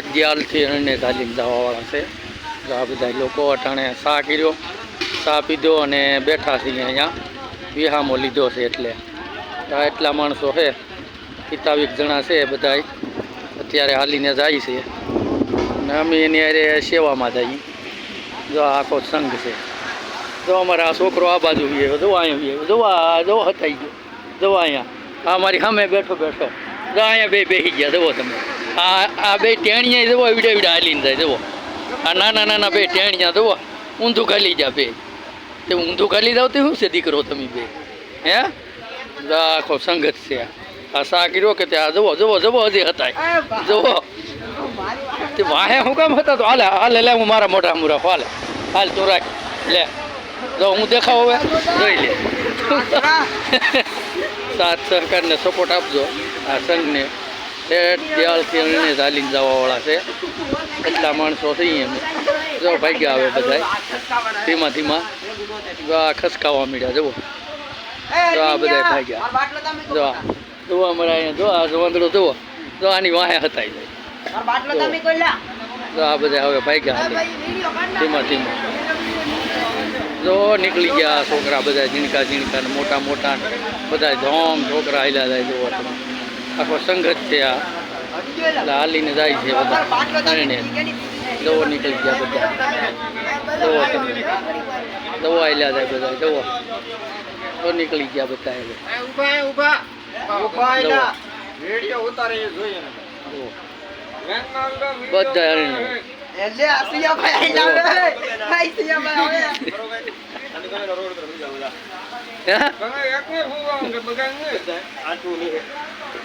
દિયાલથી અને ચાલીને જવાવાળા છે. તો આ બધા લોકો અટાણે ચા કર્યો ચા પીધો અને બેઠા છીએ અહીંયા. વિહામો લીધો છે એટલે. આ એટલા માણસો છે. પિતાવીક જણા છે બધા અત્યારે હાલીને જાય છે. અને અમે એની અરે સેવામાં જઈએ. જો આખો સંઘ છે. જો અમારા આ છોકરો આ બાજુ વ્યો જો અહીંયા વ્યો જો આ જો હતાઈ ગયો. જો અહીંયા. આ મારી સામે બેઠો બેઠો. જો અહીંયા બે બેસી ગયા. જુઓ તમે. આ આ બે ટેણીયા જુઓ એવડે એવડે હાલીને જાય જુઓ આ નાના નાના બે ટેણીયા જુઓ ઊંધું ખાલી જા બે. તે ઊંધું ખાલી જાવ તે શું છે દીકરો તમે બે? હે? આખો સંગત છે આ. સા કર્યો કે તે આ જુઓ જુઓ જુઓ હજી હતાય. જુઓ તે વાહે હું કામ હતા તો હાલે હાલે લે હું મારા મોઢા મુરા હાલે. હાલ તું રાખ લે. જો હું દેખાવ હવે જોઈ લે. સાથ સહકારને સપોર્ટ આપજો આ સંઘને. ઠેઠ દિયાળથી અણીને ચાલીને જવાવાળા છે. એટલા માણસો થઈ એમ. જો ભાગ્યા આવે બધાય. ધીમા ધીમા. જો આ ખસકાવા મળ્યા જુઓ. જો આ બધાય ભાગ્યા. જો આ. જુઓ અમારે અહીંયા જો આ વાંદડો જુઓ. જો આની વાહે જાય. જો આ બધા હવે ભાગ્યા ધીમા ધીમા. જો નીકળી ગયા છોકરા બધા ઝીણકા ઝીણકા ને મોટા મોટા બધા ધોમ છોકરા હાલ્યા જાય જોવા તમે આખો સંઘર્ષ છે આ. એટલે હાલીને જાય છે બધા. અરણે દવો નીકળી ગયા બધા. દવો દવો હાલ્યા જાય બધા દવો. તો નીકળી ગયા બધા એટલે એલા. રેડિયો ઉતારે જોઈએ બધા અરણે એટલે આસિયા ભાઈ આઈ લાવે આસિયા ભાઈ આવે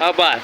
આભાર